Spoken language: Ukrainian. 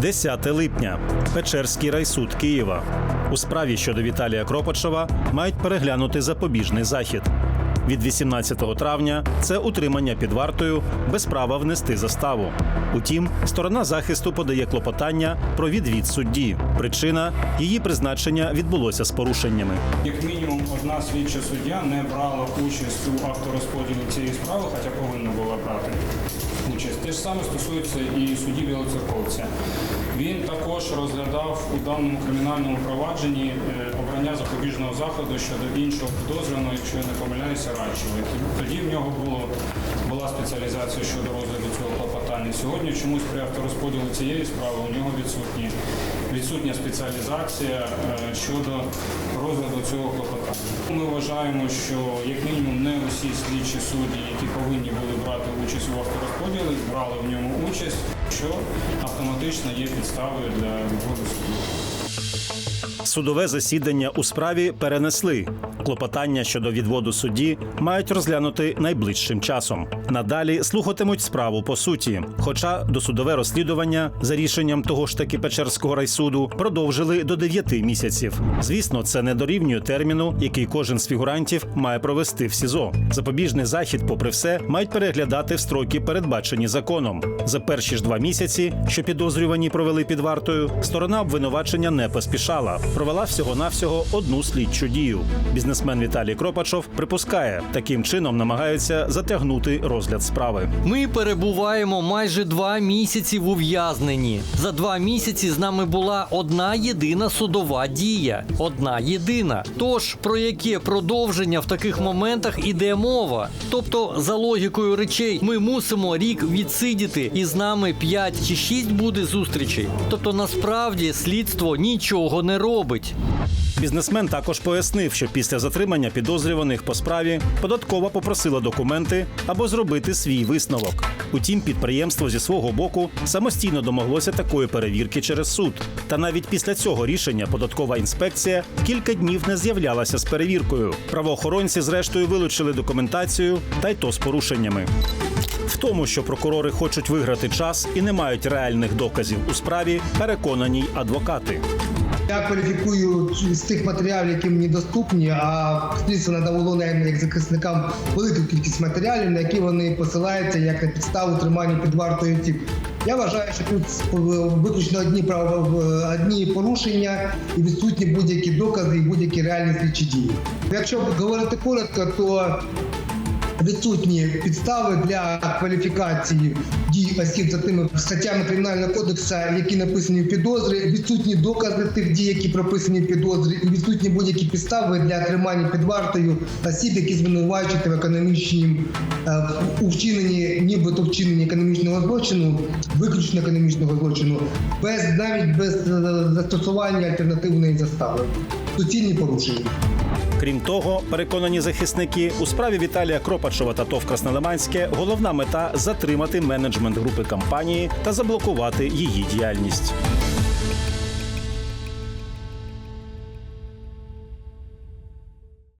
10 липня. Печерський райсуд Києва. У справі щодо Віталія Кропачова мають переглянути запобіжний захід. Від 18 травня це утримання під вартою без права внести заставу. Утім, сторона захисту подає клопотання про відвід судді. Причина її призначення відбулося з порушеннями. Як мінімум, одна слідча суддя не брала участь у авторозподілі цієї справи, хоча повинна була брати участь. Те ж саме стосується і судді Білоцерковця. Він також розглядав у даному кримінальному провадженні е, обрання запобіжного заходу щодо іншого підозрюваного, якщо я не помиляюся, Радчевої. Тоді в нього було, була спеціалізація щодо розгляду цього клопотання. Сьогодні чомусь при авторозподілі цієї справи у нього відсутні, відсутня спеціалізація е, щодо розгляду цього клопота. Ми вважаємо, що як мінімум не усі слідчі судді, які повинні були брати участь у авторозподілі, брали в ньому участь, що автоматично є підставою для відводу суду. Судове засідання у справі перенесли. Клопотання щодо відводу судді мають розглянути найближчим часом. Надалі слухатимуть справу по суті. Хоча досудове розслідування за рішенням того ж таки Печерського райсуду продовжили до 9 місяців. Звісно, це не дорівнює терміну, який кожен з фігурантів має провести в СІЗО. Запобіжний захід, попри все, мають переглядати в строки, передбачені законом. За перші ж два місяці, що підозрювані провели під вартою, сторона обвинувачення не поспішала. Провела всього-навсього одну слідчу дію. Бізнесмен Віталій Кропачов припускає, таким чином намагаються затягнути розгляд справи. Ми перебуваємо майже два місяці в ув'язненні. За два місяці з нами була одна єдина судова дія. Одна єдина. Тож про яке продовження в таких моментах іде мова? Тобто, за логікою речей, ми мусимо рік відсидіти, і з нами 5 чи 6 буде зустрічей. Тобто, насправді слідство нічого не робить. Бізнесмен також пояснив, що після затримання підозрюваних по справі податкова попросила документи або зробити свій висновок. Утім, підприємство зі свого боку самостійно домоглося такої перевірки через суд. Та навіть після цього рішення податкова інспекція кілька днів не з'являлася з перевіркою. Правоохоронці, зрештою, вилучили документацію, та й то з порушеннями. В тому, що прокурори хочуть виграти час і не мають реальних доказів у справі, переконані адвокати. Я кваліфікую з тих матеріалів, які мені доступні, а слідство надало нам як захисникам велику кількість матеріалів, на які вони посилаються як підставу тримання під вартою осіб. Я вважаю, що тут виключно одні право одні порушення і відсутні будь-які докази і будь-які реальні слідчі дії. Якщо говорити коротко, то відсутні підстави для кваліфікації дій осіб за тими статтями кримінального кодексу, які написані в підозрі, відсутні докази тих дій, які прописані в підозрі, і відсутні будь-які підстави для тримання під вартою осіб, які звинувачують в економічнім е, у вчиненні, нібито вчиненні економічного злочину, виключно економічного злочину, без навіть без е, застосування альтернативної застави. Суцільні порушення. Крім того, переконані захисники у справі Віталія Кропачова та ТОВ Краснолиманське головна мета затримати менеджмент групи компанії та заблокувати її діяльність.